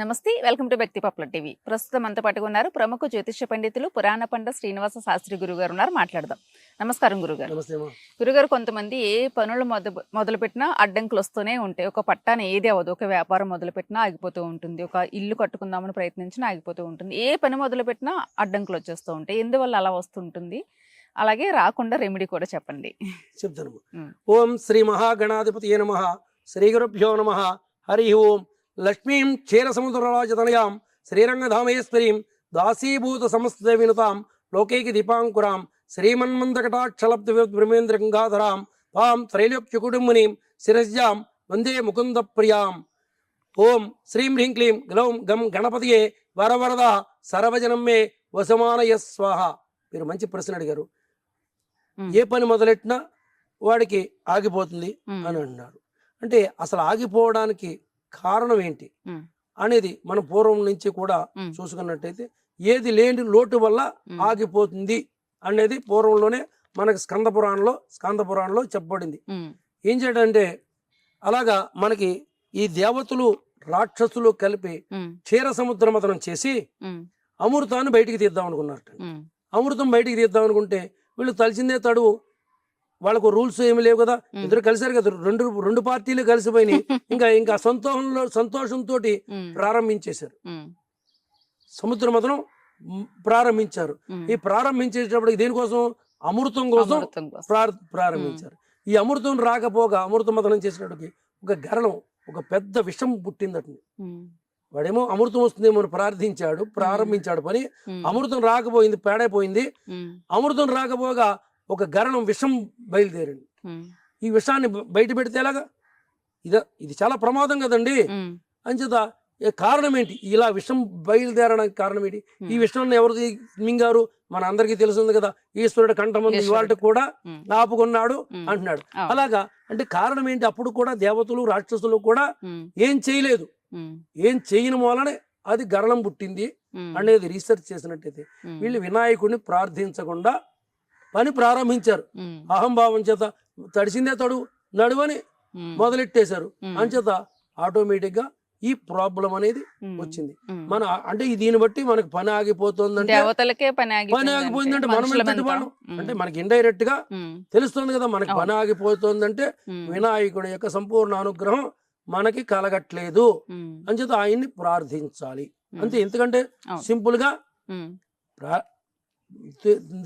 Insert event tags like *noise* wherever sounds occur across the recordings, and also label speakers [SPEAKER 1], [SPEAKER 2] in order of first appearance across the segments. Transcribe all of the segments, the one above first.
[SPEAKER 1] నమస్తే welcome to వ్యక్తి పప్పుల టీవీ. ప్రస్తుతం అంత పట్టుకున్నారు ప్రముఖ జ్యోతిష్య పండితులు పురాణ పండ శ్రీనివాస శాస్త్రి గురువు గారు ఉన్నారు మాట్లాడదాం. నమస్కారం గురుగారు. గురుగారు కొంతమంది ఏ పనులు మొద మొదలు పెట్టినా అడ్డంకులు వస్తూనే ఉంటాయి. ఒక పట్టాన ఏది అవ్వదు. ఒక వ్యాపారం మొదలు పెట్టినా ఆగిపోతూ ఉంటుంది. ఒక ఇల్లు కట్టుకుందామని ప్రయత్నించినా ఆగిపోతూ ఉంటుంది. ఏ పని మొదలు పెట్టినా అడ్డంకులు వచ్చేస్తూ ఉంటాయి. ఎందువల్ల అలా వస్తుంటుంది? అలాగే రాకుండా రెమెడీ కూడా చెప్పండి.
[SPEAKER 2] చెప్తాను. ఓం శ్రీ మహాగణాధిపతి నమ. శ్రీ గురుభ్యో నమ. హరి ఓం. లక్ష్మీం క్షీరసముద్రరాజతనయాం శ్రీరంగధామేశ్వరీం దాసీభూత సమస్త వినుతాం లోకైకి దీపాంకురాం శ్రీమన్మందకటాక్షలబ్ధ బ్రహ్మేంద్ర గంగాధరాం తాం త్రైలోక్య కుటుంబినీం శిరస్యాం వందే ముకుంద ప్రియాం ఓం శ్రీం హ్రీం క్లీం గ్లౌం గం గణపతియే వరవరద సర్వజనం మే వసమానయ స్వాహ. మీరు మంచి ప్రశ్న అడిగారు. ఏ పని మొదలెట్టినా వాడికి ఆగిపోతుంది అని అంటున్నారు అంటే అసలు ఆగిపోవడానికి కారణం ఏంటి అనేది మనం పూర్వం నుంచి కూడా చూసుకున్నట్టయితే ఏది లేని లోటు వల్ల ఆగిపోతుంది అనేది పూర్వంలోనే మనకి స్కంద పురాణంలో స్కంద పురాణంలో చెప్పబడింది. ఏం చేయడంటే అలాగా మనకి ఈ దేవతలు రాక్షసులు కలిపి క్షీర సముద్ర మతనం చేసి అమృతాన్ని బయటికి తీద్దాం అనుకున్నారట.
[SPEAKER 1] ఉమ్,
[SPEAKER 2] అమృతం బయటికి తీద్దాం అనుకుంటే వీళ్ళు తలిచిందే తడువు. వాళ్ళకు రూల్స్ ఏమి లేవు కదా. ఇద్దరు కలిసారు కదా? రెండు రెండు పార్టీలు కలిసిపోయినాయి. ఇంకా ఇంకా సంతోషంలో సంతోషంతో ప్రారంభించేశారు. సముద్ర మతనం మ్, ప్రారంభించారు. ఈ ప్రారంభించేటప్పటికి దేనికోసం? అమృతం కోసం ప్రారంభించారు. ఈ అమృతం రాకపోగా అమృత మతనం చేసేటప్పటికి ఒక గరణం ఒక పెద్ద విషం పుట్టిందట.
[SPEAKER 1] ఉమ్,
[SPEAKER 2] వాడేమో అమృతం వస్తుందేమో అని ప్రార్థించాడు ప్రారంభించాడు. పని అమృతం రాకపోయింది పేడైపోయింది. అమృతం రాకపోగా ఒక గరణం విషం బయలుదేరింది. ఈ విషాన్ని బయట పెడితే ఎలాగా? ఇద ఇది చాలా ప్రమాదం కదండి. అంచేత కారణం ఏంటి? ఇలా విషం బయలుదేరడానికి కారణం ఏంటి? ఈ విషయాన్ని ఎవరు మింగారు? మన అందరికీ తెలిసింది కదా. ఈశ్వరుడు కంఠమంది. ఇవాళ కూడా ఆపుకున్నాడు అంటున్నాడు. అలాగా? అంటే కారణం ఏంటి? అప్పుడు కూడా దేవతలు రాక్షసులు కూడా ఏం చేయలేదు. ఏం చేయని వలనే అది గరణం పుట్టింది అనేది రీసెర్చ్ చేసినట్టయితే వీళ్ళు వినాయకుడిని ప్రార్థించకుండా పని ప్రారంభించారు. అహంభావం చేత తడిసిందే తడు నడువని మొదలెట్టేశారు. అంచేత ఆటోమేటిక్గా ఈ ప్రాబ్లం అనేది వచ్చింది. మన అంటే దీన్ని బట్టి మనకు పని ఆగిపోతుందంటే
[SPEAKER 1] పని ఆగిపోయిందంటే
[SPEAKER 2] మనం వాళ్ళం
[SPEAKER 1] ఉమ్,
[SPEAKER 2] అంటే మనకి
[SPEAKER 1] ఇండైరెక్ట్గా
[SPEAKER 2] తెలుస్తుంది కదా మనకి. పని ఆగిపోతుందంటే వినాయకుడి యొక్క సంపూర్ణ అనుగ్రహం మనకి కలగట్లేదు. అంచేత ఆయన్ని ప్రార్థించాలి. అంతే. ఎందుకంటే. సింపుల్గా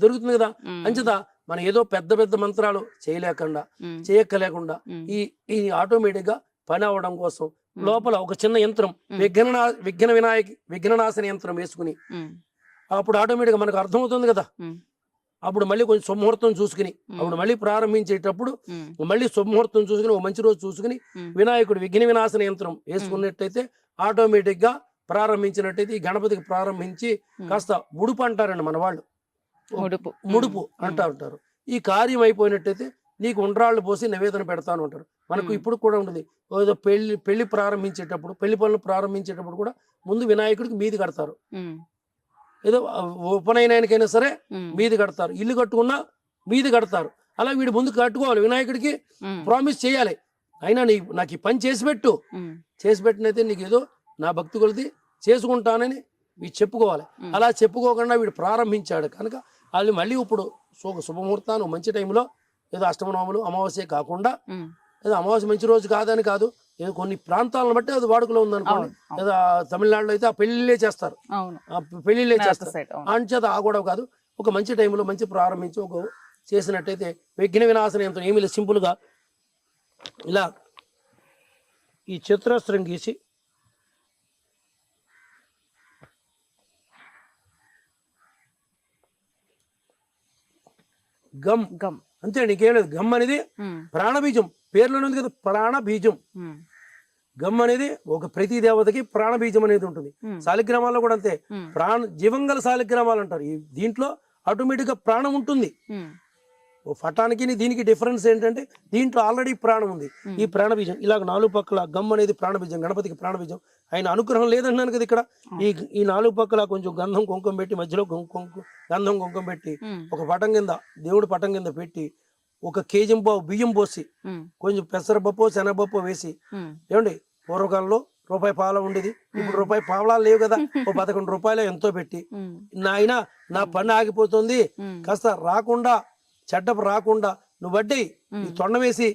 [SPEAKER 2] దొరుకుతుంది కదా. అంచేత మనం ఏదో పెద్ద పెద్ద మంత్రాలు చేయలేకుండా చేయక్కలేకుండా ఈ ఈ ఆటోమేటిక్గా పని అవడం కోసం లోపల ఒక చిన్న యంత్రం. విఘ్న విఘ్న వినాయక విఘ్ననాశన యంత్రం వేసుకుని అప్పుడు ఆటోమేటిక్గా మనకు అర్థమవుతుంది కదా. అప్పుడు మళ్ళీ కొంచెం శుభముహూర్తం చూసుకుని అప్పుడు మళ్ళీ ప్రారంభించేటప్పుడు మళ్ళీ శుభముహూర్తం చూసుకుని ఒక మంచి రోజు చూసుకుని వినాయకుడు విఘ్న వినాశన యంత్రం వేసుకున్నట్టయితే ఆటోమేటిక్గా ప్రారంభించినట్టయితే ఈ గణపతికి ప్రారంభించి కాస్త ఉడుపు అంటారండి మన వాళ్ళు
[SPEAKER 1] ముడుపు.
[SPEAKER 2] ముడుపు అంటా ఉంటారు. ఈ కార్యం అయిపోయినట్టయితే నీకు ఉండ్రాళ్ళు పోసి నివేదన పెడతాను అంటారు. మనకు. ఇప్పుడు కూడా ఉంటుంది ఏదో పెళ్ళి పెళ్ళి ప్రారంభించేటప్పుడు పెళ్ళి పనులు ప్రారంభించేటప్పుడు కూడా ముందు వినాయకుడికి మీది కడతారు. ఏదో ఉపనయనానికైనా సరే మీది కడతారు. ఇల్లు కట్టుకున్నా మీది కడతారు. అలా వీడు ముందు కట్టుకోవాలి. వినాయకుడికి ప్రామిస్ చేయాలి. అయినా నీ నాకు ఈ పని చేసి పెట్టు. చేసి పెట్టినైతే నీకు ఏదో నా భక్తి కొలిది చేసుకుంటానని వీడు చెప్పుకోవాలి. అలా చెప్పుకోకుండా వీడు ప్రారంభించాడు కనుక వాళ్ళు మళ్ళీ ఇప్పుడు శుభ శుభముహూర్తాన్ని మంచి టైంలో ఏదో అష్టమనవములు అమావాస్య కాకుండా ఏదో అమావాస్య మంచి రోజు కాదని కాదు ఏదో కొన్ని ప్రాంతాలను బట్టి అది వాడుకలో ఉందనుకోండి. ఏదో తమిళనాడులో అయితే ఆ పెళ్ళిళ్ళే చేస్తారు.
[SPEAKER 1] పెళ్ళిళ్ళే
[SPEAKER 2] చేస్తారు. అంచేత ఆ గొడవ కాదు ఒక మంచి టైంలో మంచి ప్రారంభించి ఒక చేసినట్టయితే విఘ్న వినాశన యంత్రం ఏమీ లేదు. సింపుల్గా ఇలా ఈ చిత్రాస్త్రం గీసి గమ్
[SPEAKER 1] గమ్.
[SPEAKER 2] అంతే నీకేం లేదు. గమ్ అనేది ప్రాణబీజం. పేర్లోనే ఉంది కదా ప్రాణబీజం. గమ్ అనేది ఒక ప్రతి దేవతకి ప్రాణబీజం అనేది ఉంటుంది. శాలిగ్రామాల్లో కూడా అంతే. ప్రాణ జీవంగల శాలిగ్రామాలు అంటారు. దీంట్లో ఆటోమేటిక్గా ప్రాణం ఉంటుంది. ఫటానికి దీనికి డిఫరెన్స్ ఏంటంటే దీంట్లో ఆల్రెడీ ప్రాణం ఉంది. ఈ ప్రాణబీజం ఇలాగ నాలుగు పక్కల గమ్ అనేది ప్రాణబీజం గణపతికి ప్రాణబీజం. ఆయన అనుగ్రహం లేదంటున్నాను కదా ఇక్కడ. ఈ ఈ నాలుగు పక్కల కొంచెం గంధం కుంకుమ పెట్టి మధ్యలో కుంకు- కుంకు- గంధం కుంకుమ పెట్టి ఒక పటం కింద దేవుడి పటం కింద పెట్టి ఒక కేజీ పావు బియ్యం పోసి కొంచెం పెసరపప్పు శనగపప్పు వేసి ఏమండి పూర్వకాలంలో రూపాయి పాల ఉండేది. ఇప్పుడు రూపాయి పావలాలు లేవు కదా. ఓ *laughs* పదకొండు రూపాయలు ఎంతో పెట్టి. నాయన నా పని ఆగిపోతుంది. కాస్త రాకుండా చెడ్డపు రాకుండా నువ్వు
[SPEAKER 1] ఉమ్,
[SPEAKER 2] తొండ వేసి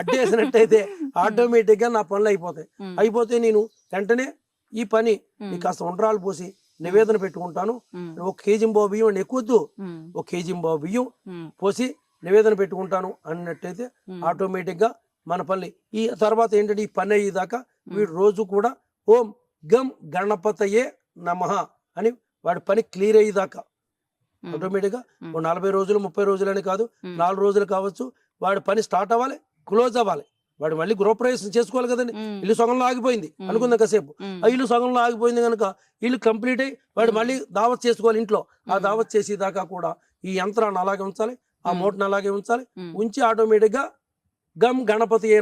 [SPEAKER 2] అడ్డేసినట్టయితే ఆటోమేటిక్గా నా పనులు అయిపోతాయి. అయిపోతే నేను వెంటనే ఈ పని నీకు కాస్త ఉండ్రాలు పోసి నివేదన పెట్టుకుంటాను. ఒక కేజీ బాబు బియ్యం అంటే ఎక్కువద్దు. ఒక కేజీ బాబు బియ్యం పోసి నివేదన పెట్టుకుంటాను అన్నట్టయితే ఆటోమేటిక్గా మన పని. ఈ తర్వాత ఏంటంటే ఈ పని అయ్యేదాకా వీడు రోజు కూడా ఓం గం గణపతయే నమః అని వాడి పని క్లియర్ అయ్యేదాకా
[SPEAKER 1] ఉమ్,
[SPEAKER 2] ఆటోమేటిక్గా
[SPEAKER 1] ఉమ్,
[SPEAKER 2] ఓ నలభై రోజులు ముప్పై రోజులు అని కాదు నాలుగు రోజులు కావచ్చు వాడి పని స్టార్ట్ అవ్వాలి క్లోజ్ అవ్వాలి. వాడు మళ్ళీ గృహప్రవేశం చేసుకోవాలి కదండి. ఇల్లు సగంలో ఆగిపోయింది. అనుకుందాం కాసేపు. ఆ ఇల్లు సగంలో ఆగిపోయింది కనుక ఇల్లు కంప్లీట్ అయ్యి వాడు. మళ్ళీ దావత్ చేసుకోవాలి ఇంట్లో. ఆ. దావత్ చేసేదాకా కూడా ఈ యంత్రాన్ని అలాగే ఉంచాలి ఆ. మూటను అలాగే ఉంచాలి ఉంచి ఆటోమేటిక్గా గం గణపతి ఏ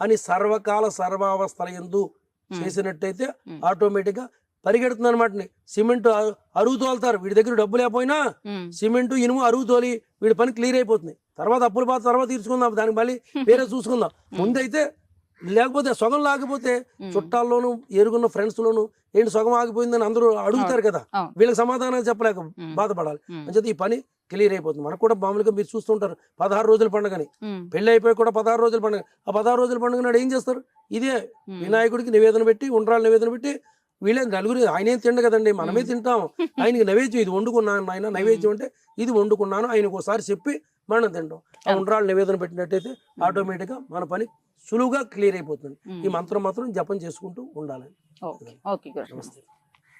[SPEAKER 2] అని సర్వకాల సర్వావస్థల ఎందు చేసినట్టయితే
[SPEAKER 1] ఉమ్.
[SPEAKER 2] పరిగెడుతుంది అనమాట సిమెంట్ అరువు తోలుతారు. వీడి దగ్గర డబ్బు లేకపోయినా సిమెంట్ ఇనుము అరువు తోలి వీడి పని క్లియర్ అయిపోతుంది. తర్వాత అప్పులు బాధ తర్వాత తీర్చుకుందాం. దానికి మళ్ళీ వేరే చూసుకుందాం. *laughs* ముందైతే లేకపోతే సగం లాగిపోతే చుట్టాల్లోను ఎరుగున్న ఫ్రెండ్స్ లోను ఏంటి సగం ఆగిపోయిందని అందరూ అడుగుతారు కదా. వీళ్ళకి సమాధానం చెప్పలేక బాధపడాలి. అంచేత ఈ పని క్లియర్ అయిపోతుంది. మనకు కూడా మామూలుగా మీరు చూస్తుంటారు పదహారు రోజుల పండుగని. పెళ్ళి అయిపోయి కూడా పదహారు రోజుల పండుగ. ఆ పదహారు రోజుల పండుగ నాడు ఏం చేస్తారు? ఇదే వినాయకుడికి నివేదన పెట్టి ఉండ్రాలు నివేదన పెట్టి వీళ్ళే నలుగురు ఆయనే తిండ కదండి? మనమే. తింటాం. *laughs* ఆయనకి నైవేద్యం ఇది వండుకున్నాను ఆయన నైవేద్యం అంటే ఇది వండుకున్నాను ఆయనకు ఒకసారి చెప్పి మనం తింటాం. ఆ నివేదన పెట్టినట్టయితే ఆటోమేటిక్గా మన పని సులువుగా క్లియర్ అయిపోతుంది. ఈ మంత్రం మాత్రం జపం చేసుకుంటూ ఉండాలి.
[SPEAKER 1] ఓకే.
[SPEAKER 2] నమస్తే.